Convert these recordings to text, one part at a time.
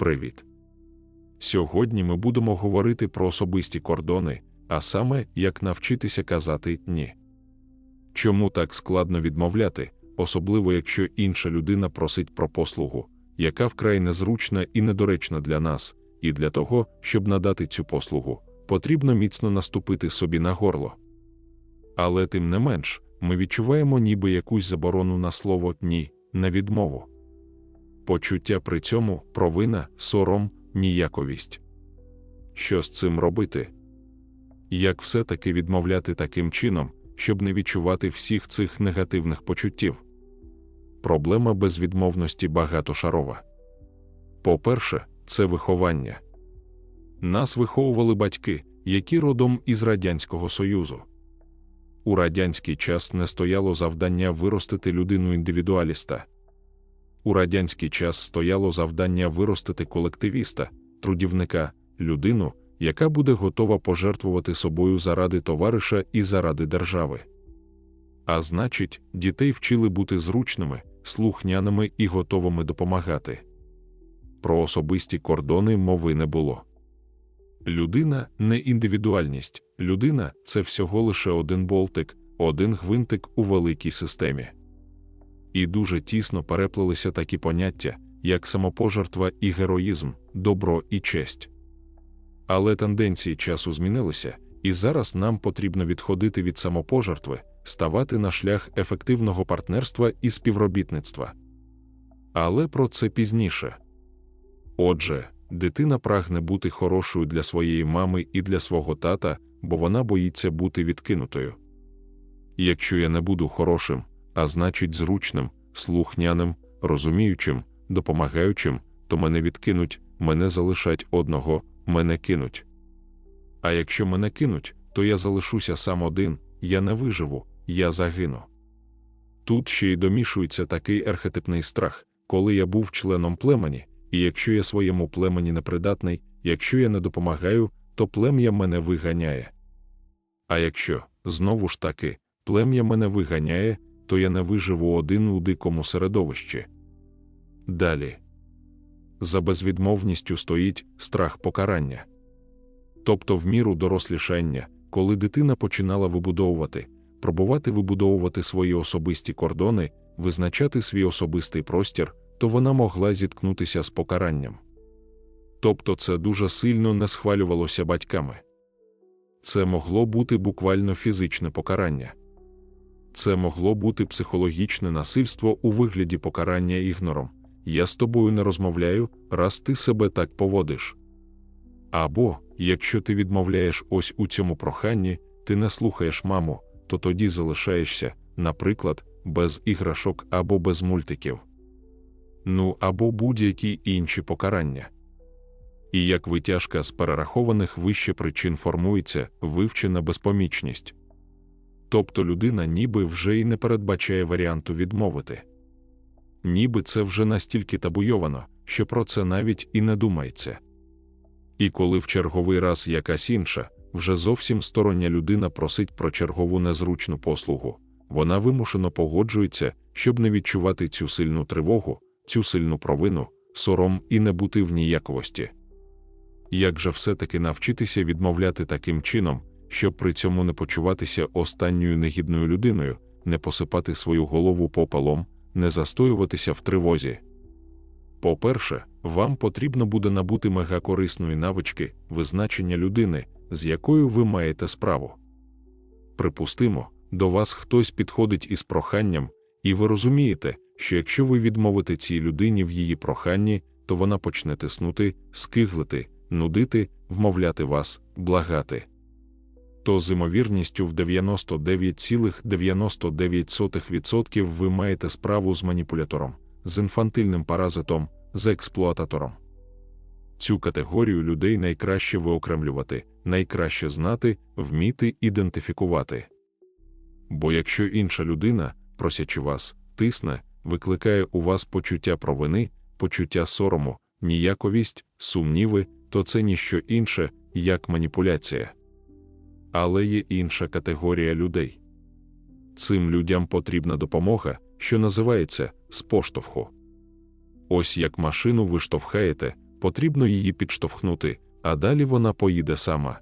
Привіт! Сьогодні ми будемо говорити про особисті кордони, а саме, як навчитися казати ні. Чому так складно відмовляти, особливо якщо інша людина просить про послугу, яка вкрай незручна і недоречна для нас, і для того, щоб надати цю послугу, потрібно міцно наступити собі на горло. Але тим не менш, ми відчуваємо ніби якусь заборону на слово ні, на відмову. Почуття при цьому провина, сором, ніяковість. Що з цим робити? Як все-таки відмовляти таким чином, щоб не відчувати всіх цих негативних почуттів? Проблема безвідмовності багатошарова. По-перше, це виховання. Нас виховували батьки, які родом із Радянського Союзу. У радянський час не стояло завдання виростити людину індивідуаліста. У радянський час стояло завдання виростити колективіста, трудівника, людину, яка буде готова пожертвувати собою заради товариша і заради держави. А значить, дітей вчили бути зручними, слухняними і готовими допомагати. Про особисті кордони мови не було. Людина не індивідуальність, людина це всього лише один болтик, один гвинтик у великій системі. І дуже тісно переплилися такі поняття, як самопожертва і героїзм, добро і честь. Але тенденції часу змінилися, і зараз нам потрібно відходити від самопожертви, ставати на шлях ефективного партнерства і співробітництва. Але про це пізніше. Отже, дитина прагне бути хорошою для своєї мами і для свого тата, бо вона боїться бути відкинутою. Якщо я не буду хорошим, а значить, зручним, слухняним, розуміючим, допомагаючим, то мене відкинуть, мене залишать одного, мене кинуть. А якщо мене кинуть, то я залишуся сам один, я не виживу, я загину. Тут ще й домішується такий архетипний страх, коли я був членом племені, і якщо я своєму племені непридатний, якщо я не допомагаю, то плем'я мене виганяє. А якщо, знову ж таки, плем'я мене виганяє, то я не виживу один у дикому середовищі. Далі. За безвідмовністю стоїть страх покарання. Тобто, в міру дорослішання, коли дитина починала вибудовувати, пробувати вибудовувати свої особисті кордони, визначати свій особистий простір, то вона могла зіткнутися з покаранням. Тобто це дуже сильно не схвалювалося батьками. Це могло бути буквально фізичне покарання. Це могло бути психологічне насильство у вигляді покарання ігнором. Я з тобою не розмовляю, раз ти себе так поводиш. Або, якщо ти відмовляєш ось у цьому проханні, ти не слухаєш маму, то тоді залишаєшся, наприклад, без іграшок або без мультиків. Ну або будь-які інші покарання. І як витяжка з перерахованих вище причин формується вивчена безпомічність тобто людина ніби вже й не передбачає варіанту відмовити. Ніби це вже настільки табуйовано, що про це навіть і не думається. І коли в черговий раз якась інша, вже зовсім стороння людина просить про чергову незручну послугу, вона вимушено погоджується, щоб не відчувати цю сильну тривогу, цю сильну провину, сором і не бути в ніяковості. Як же все-таки навчитися відмовляти таким чином, щоб при цьому не почуватися останньою негідною людиною, не посипати свою голову попелом, не застоюватися в тривозі. По-перше, вам потрібно буде набути мегакорисної навички визначення людини, з якою ви маєте справу. Припустимо, до вас хтось підходить із проханням, і ви розумієте, що якщо ви відмовите цій людині в її проханні, то вона почне тиснути, скиглити, нудити, вмовляти вас, благати то з імовірністю в 99,99% ви маєте справу з маніпулятором, з інфантильним паразитом, з експлуататором. Цю категорію людей найкраще виокремлювати, найкраще знати, вміти ідентифікувати. Бо якщо інша людина, просячи вас, тисне, викликає у вас почуття провини, почуття сорому, ніяковість, сумніви, то це ніщо інше, як маніпуляція. Але є інша категорія людей. Цим людям потрібна допомога, що називається з поштовху. Ось як машину ви штовхаєте, потрібно її підштовхнути, а далі вона поїде сама.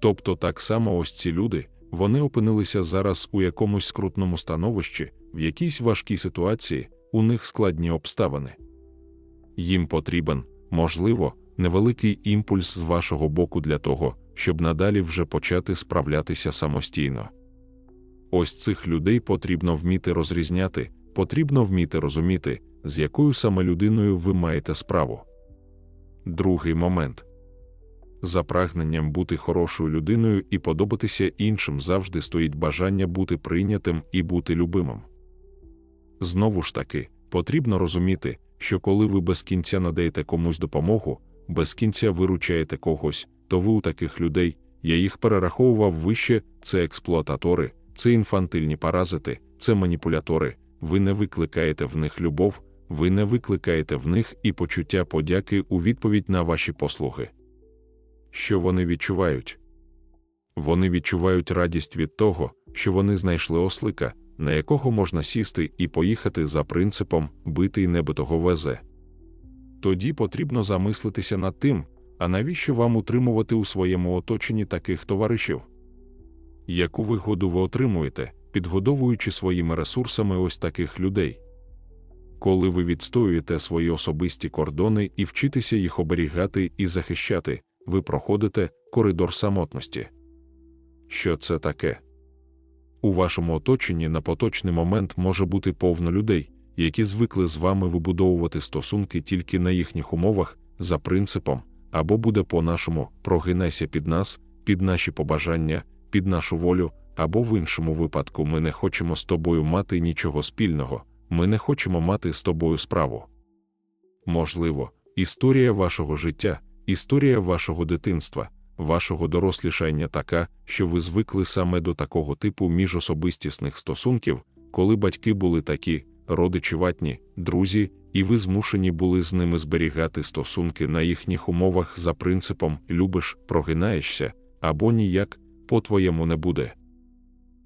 Тобто так само ось ці люди, вони опинилися зараз у якомусь скрутному становищі, в якійсь важкій ситуації, у них складні обставини. Їм потрібен, можливо, невеликий імпульс з вашого боку для того, щоб надалі вже почати справлятися самостійно. Ось цих людей потрібно вміти розрізняти, потрібно вміти розуміти, з якою саме людиною ви маєте справу. Другий момент за прагненням бути хорошою людиною і подобатися іншим завжди стоїть бажання бути прийнятим і бути любимим. Знову ж таки, потрібно розуміти, що коли ви без кінця надаєте комусь допомогу, без кінця виручаєте когось, ви у таких людей, я їх перераховував вище, це експлуататори, це інфантильні паразити, це маніпулятори, ви не викликаєте в них любов, ви не викликаєте в них і почуття подяки у відповідь на ваші послуги. Що вони відчувають? Вони відчувають радість від того, що вони знайшли ослика, на якого можна сісти і поїхати за принципом битий небитого везе. Тоді потрібно замислитися над тим, а навіщо вам утримувати у своєму оточенні таких товаришів? Яку вигоду ви отримуєте, підгодовуючи своїми ресурсами ось таких людей? Коли ви відстоюєте свої особисті кордони і вчитеся їх оберігати і захищати, ви проходите коридор самотності. Що це таке? У вашому оточенні на поточний момент може бути повно людей, які звикли з вами вибудовувати стосунки тільки на їхніх умовах, за принципом, або буде по-нашому прогинайся під нас, під наші побажання, під нашу волю, або в іншому випадку ми не хочемо з тобою мати нічого спільного, ми не хочемо мати з тобою справу. Можливо, історія вашого життя, історія вашого дитинства, вашого дорослішання така, що ви звикли саме до такого типу міжособистісних стосунків, коли батьки були такі, родичі ватні, друзі, і ви змушені були з ними зберігати стосунки на їхніх умовах за принципом любиш, прогинаєшся, або ніяк, по-твоєму не буде.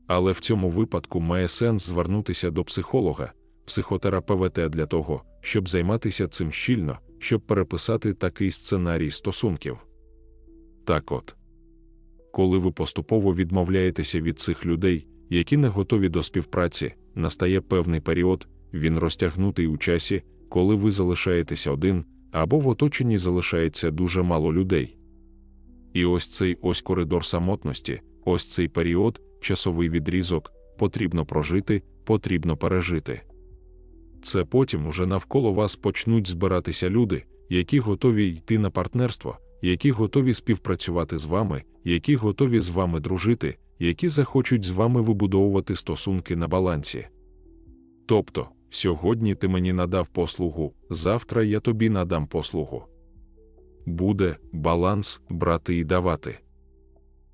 Але в цьому випадку має сенс звернутися до психолога, психотерапевта для того, щоб займатися цим щільно, щоб переписати такий сценарій стосунків. Так от, коли ви поступово відмовляєтеся від цих людей, які не готові до співпраці, настає певний період, він розтягнутий у часі, коли ви залишаєтеся один, або в оточенні залишається дуже мало людей. І ось цей ось коридор самотності, ось цей період, часовий відрізок, потрібно прожити, потрібно пережити. Це потім уже навколо вас почнуть збиратися люди, які готові йти на партнерство, які готові співпрацювати з вами, які готові з вами дружити, які захочуть з вами вибудовувати стосунки на балансі. Тобто, сьогодні ти мені надав послугу, завтра я тобі надам послугу. Буде баланс брати і давати.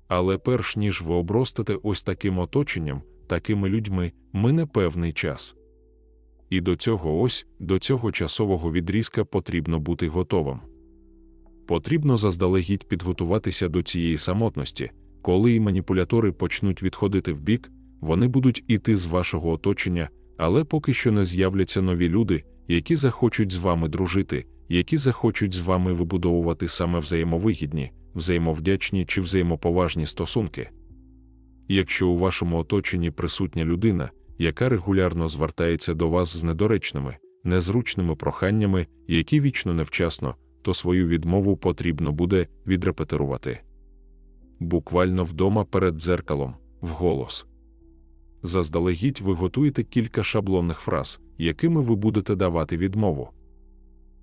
Але перш ніж ви обростите ось таким оточенням, такими людьми, мине певний час. І до цього ось, до цього часового відрізка потрібно бути готовим. Потрібно заздалегідь підготуватися до цієї самотності, коли і маніпулятори почнуть відходити вбік, вони будуть іти з вашого оточення, але поки що не з'являться нові люди, які захочуть з вами дружити, які захочуть з вами вибудовувати саме взаємовигідні, взаємовдячні чи взаємоповажні стосунки. Якщо у вашому оточенні присутня людина, яка регулярно звертається до вас з недоречними, незручними проханнями, які вічно невчасно, то свою відмову потрібно буде відрепетирувати. Буквально вдома перед дзеркалом, вголос. Заздалегідь ви готуєте кілька шаблонних фраз, якими ви будете давати відмову.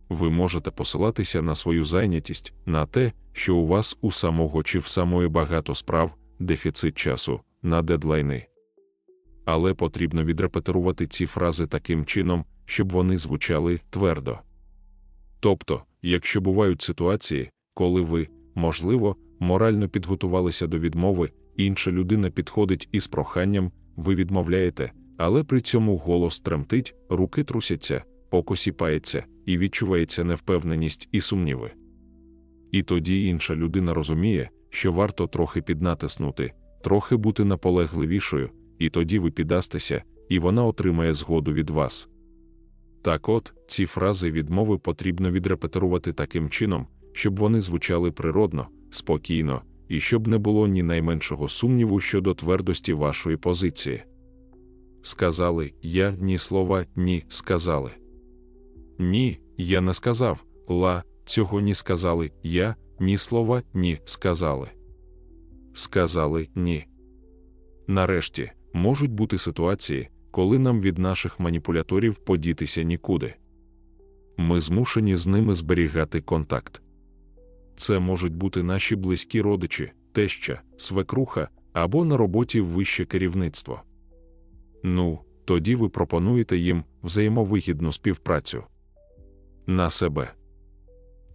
Ви можете посилатися на свою зайнятість, на те, що у вас у самого чи в самої багато справ, дефіцит часу, на дедлайни. Але потрібно відрепетирувати ці фрази таким чином, щоб вони звучали твердо. Тобто, якщо бувають ситуації, коли ви, можливо, морально підготувалися до відмови, інша людина підходить із проханням, ви відмовляєте, але при цьому голос тремтить, руки трусяться, око сіпається і відчувається невпевненість і сумніви. І тоді інша людина розуміє, що варто трохи піднатиснути, трохи бути наполегливішою, і тоді ви піддастеся, і вона отримає згоду від вас. Так от, ці фрази відмови потрібно відрепетирувати таким чином, щоб вони звучали природно, спокійно, і щоб не було ні найменшого сумніву щодо твердості вашої позиції. Сказали я ні слова, ні сказали. Ні, я не сказав, ла, цього ні сказали я, ні слова, ні сказали. Сказали ні. Нарешті, можуть бути ситуації, коли нам від наших маніпуляторів подітися нікуди. Ми змушені з ними зберігати контакт. Це можуть бути наші близькі родичі, теща, свекруха або на роботі вище керівництво. Ну, тоді ви пропонуєте їм взаємовигідну співпрацю. На себе.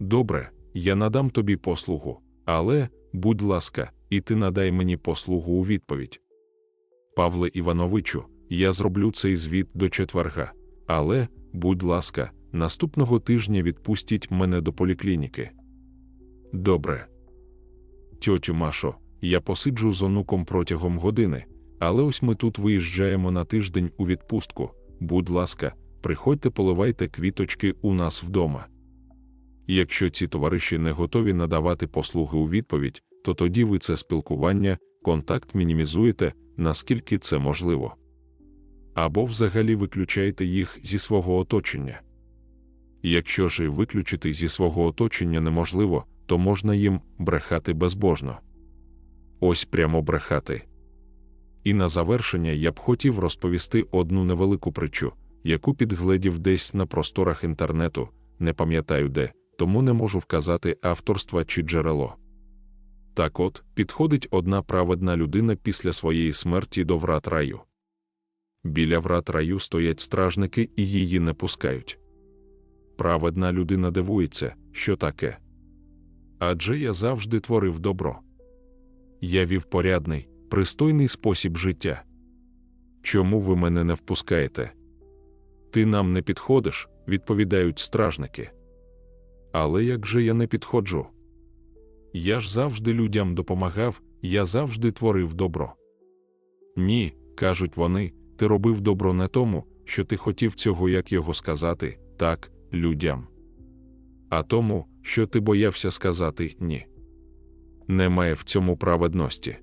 Добре, я надам тобі послугу, але, будь ласка, і ти надай мені послугу у відповідь. Павле Івановичу, я зроблю цей звіт до четверга, але, будь ласка, наступного тижня відпустіть мене до поліклініки. Добре. Тьотю Машо, я посиджу з онуком протягом години, але ось ми тут виїжджаємо на тиждень у відпустку. Будь ласка, приходьте поливайте квіточки у нас вдома. Якщо ці товариші не готові надавати послуги у відповідь, то тоді ви це спілкування, контакт мінімізуєте, наскільки це можливо. Або взагалі виключаєте їх зі свого оточення. Якщо ж і виключити зі свого оточення неможливо, то можна їм брехати безбожно. Ось прямо брехати. І на завершення я б хотів розповісти одну невелику притчу, яку підгледів десь на просторах інтернету, не пам'ятаю де, тому не можу вказати авторства чи джерело. Так от, підходить одна праведна людина після своєї смерті до врат раю. Біля врат раю стоять стражники і її не пускають. Праведна людина дивується, що таке. Адже я завжди творив добро. Я вів порядний, пристойний спосіб життя. Чому ви мене не впускаєте? Ти нам не підходиш, відповідають стражники. Але як же я не підходжу? Я ж завжди людям допомагав, я завжди творив добро. Ні, кажуть вони, ти робив добро не тому, що ти хотів цього, як його сказати, так, людям, а тому, що ти боявся сказати ні. Немає в цьому праведності.